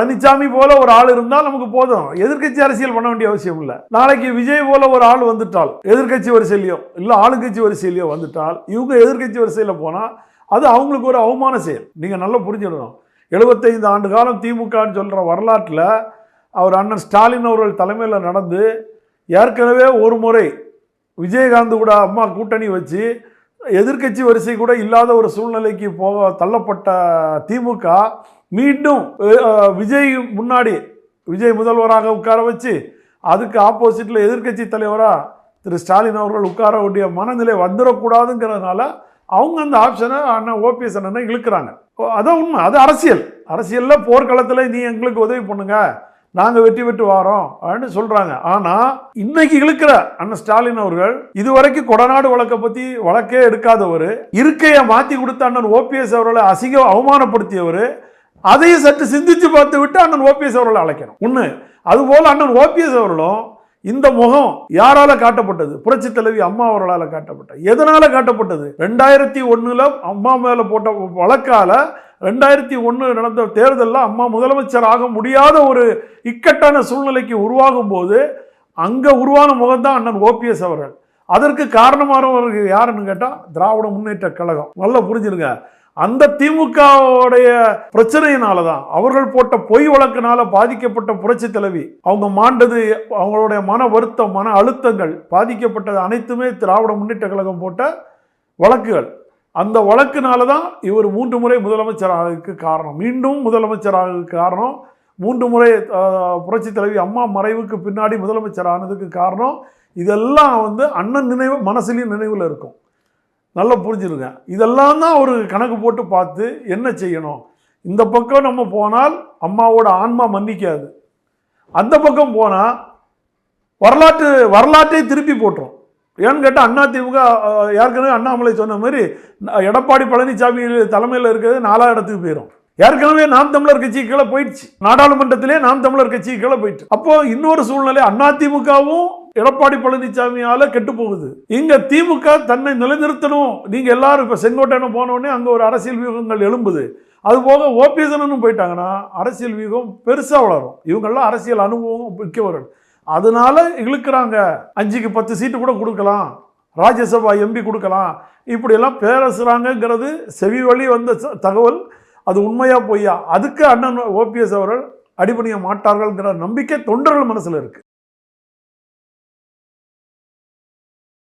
பழனிசாமி போல ஒரு ஆள் இருந்தால் நமக்கு போதும். எதிர்க்கட்சி அரசியல் பண்ண வேண்டிய அவசியம் இல்லை. நாளைக்கு விஜய் போல ஒரு ஆள் வந்துட்டால் எதிர்க்கட்சி வரிசையிலையோ இல்லை ஆளுங்கட்சி வரிசையிலையோ வந்துட்டால் இவங்க எதிர்க்கட்சி வரிசையில் போனால் அது அவங்களுக்கு ஒரு அவமான செயல். நீங்கள் நல்லா புரிஞ்சிடணும் எழுபத்தைந்து ஆண்டு காலம் திமுகன்னு சொல்கிற வரலாற்றில் அவர் அண்ணன் ஸ்டாலின் அவர்கள் தலைமையில் நடந்து ஏற்கனவே ஒரு முறை விஜயகாந்த் கூட அம்மா கூட்டணி வச்சு எதிர்க்கட்சி வரிசை கூட இல்லாத ஒரு சூழ்நிலைக்கு போக தள்ளப்பட்ட திமுக மீண்டும் விஜய் முன்னாடி விஜய் முதல்வராக உட்கார வச்சு அதுக்கு ஆப்போசிட்டில் எதிர்க்கட்சி தலைவராக திரு ஸ்டாலின் அவர்கள் உட்கார வேண்டிய மனநிலை வந்துடக்கூடாதுங்கிறதுனால அவங்க அந்த ஆப்ஷனை அண்ணன் ஓபிஎஸ் அண்ணனை இழுக்கிறாங்க. அதான் உண்மை. அது அரசியல். அரசியலில் போர்க்களத்தில் நீ எங்களுக்கு உதவி பண்ணுங்கள் நாங்கள் வெற்றி பெற்று வாரோம் அப்படின்னு சொல்கிறாங்க ஆனால் இன்னைக்கு இழுக்கிற அண்ணன் ஸ்டாலின் அவர்கள் இதுவரைக்கும் கொடநாடு வழக்கை பற்றி வழக்கே எடுக்காதவர் இருக்கையை மாற்றி கொடுத்த அண்ணன் ஓபிஎஸ் அவர்களை அசிங்க அவமானப்படுத்தியவர் அதையும் சற்று சிந்திச்சு பார்த்து விட்டு அண்ணன் ஓபிஎஸ் அவர்களை அழைக்கணும். ஒன்று அதுபோல் அண்ணன் ஓபிஎஸ் அவர்களும் இந்த முகம் யாரால காட்டப்பட்டது? புரட்சி தலைவி அம்மா அவர்களால் காட்டப்பட்டது எதனால காட்டப்பட்டது? ரெண்டாயிரத்தி ஒன்றில் அம்மா மேல போட்ட வழக்கால ரெண்டாயிரத்தி ஒன்று நடந்த தேர்தலில் அம்மா முதலமைச்சர் ஆக முடியாத ஒரு இக்கட்டான சூழ்நிலைக்கு உருவாகும் போது அங்கே உருவான முகம்தான் அண்ணன் ஓபிஎஸ் அவர்கள். அதற்கு காரணமானவர்கள் யாருன்னு கேட்டால் திராவிட முன்னேற்ற கழகம். நல்லா புரிஞ்சிருங்க. அந்த திமுகவுடைய பிரச்சனையினால தான் அவர்கள் போட்ட பொய் வழக்கினால பாதிக்கப்பட்ட புரட்சி தலைவி அவங்க மாண்டது அவங்களுடைய மன வருத்தம் மன அழுத்தங்கள் பாதிக்கப்பட்டது அனைத்துமே திராவிட முன்னேற்ற கழகம் போட்ட வழக்குகள். அந்த வழக்குனால தான் இவர் மூன்று முறை முதலமைச்சராக காரணம். மீண்டும் முதலமைச்சராக காரணம். மூன்று முறை புரட்சி தலைவி அம்மா மறைவுக்கு பின்னாடி முதலமைச்சர் ஆனதுக்கு காரணம். இதெல்லாம் வந்து அண்ணன் நினைவு மனசுலையும் நினைவில் இருக்கும். நல்லா புரிஞ்சுருங்க. இதெல்லாம் தான் ஒரு கணக்கு போட்டு பார்த்து என்ன செய்யணும்? இந்த பக்கம் நம்ம போனால் அம்மாவோட ஆன்மா மன்னிக்காது. அந்த பக்கம் போனால் வரலாற்று வரலாற்றை திருப்பி போட்டுரும். ஏன்னு கேட்டால் அண்ணா திமுக ஏற்கனவே அண்ணாமலை சொன்ன மாதிரி எடப்பாடி பழனிசாமி தலைமையில் இருக்கிறது நாலா இடத்துக்கு போயிடும் ஏற்கனவே நாம் தமிழர் கட்சி கீழே போயிடுச்சு. நாடாளுமன்றத்திலே நாம் தமிழர் கட்சி கீழே போயிட்டு. அப்போ இன்னொரு சூழ்நிலை அண்ணா திமுகவும் எடப்பாடி பழனிசாமியால கெட்டு போகுது. இங்க திமுக தன்னை நிலைநிறுத்தணும். நீங்க எல்லாரும் இப்ப செங்கோட்டையனும் போனோடனே அங்கே அங்க ஒரு அரசியல் வியூகங்கள் எழும்புது. அது போக ஓபிஎஸ்னும் போயிட்டாங்கன்னா அரசியல் வியூகம் பெருசா வளரும். இவங்கெல்லாம் அரசியல் அனுபவம் மிக்கவர்கள். அதனால இழுக்கிறாங்க. அஞ்சுக்கு பத்து சீட்டு கூட கொடுக்கலாம். ராஜ்யசபா எம்பி கொடுக்கலாம். இப்படியெல்லாம் பேரசுகிறாங்கங்கிறது செவி வழி வந்த ச- தகவல். அது உண்மையாக பொய்யா? அதுக்கு அண்ணன் ஓபிஎஸ் அவர்கள் அடிபணிய மாட்டார்கள்ங்கிற நம்பிக்கை தொண்டர்கள் மனசில் இருக்குது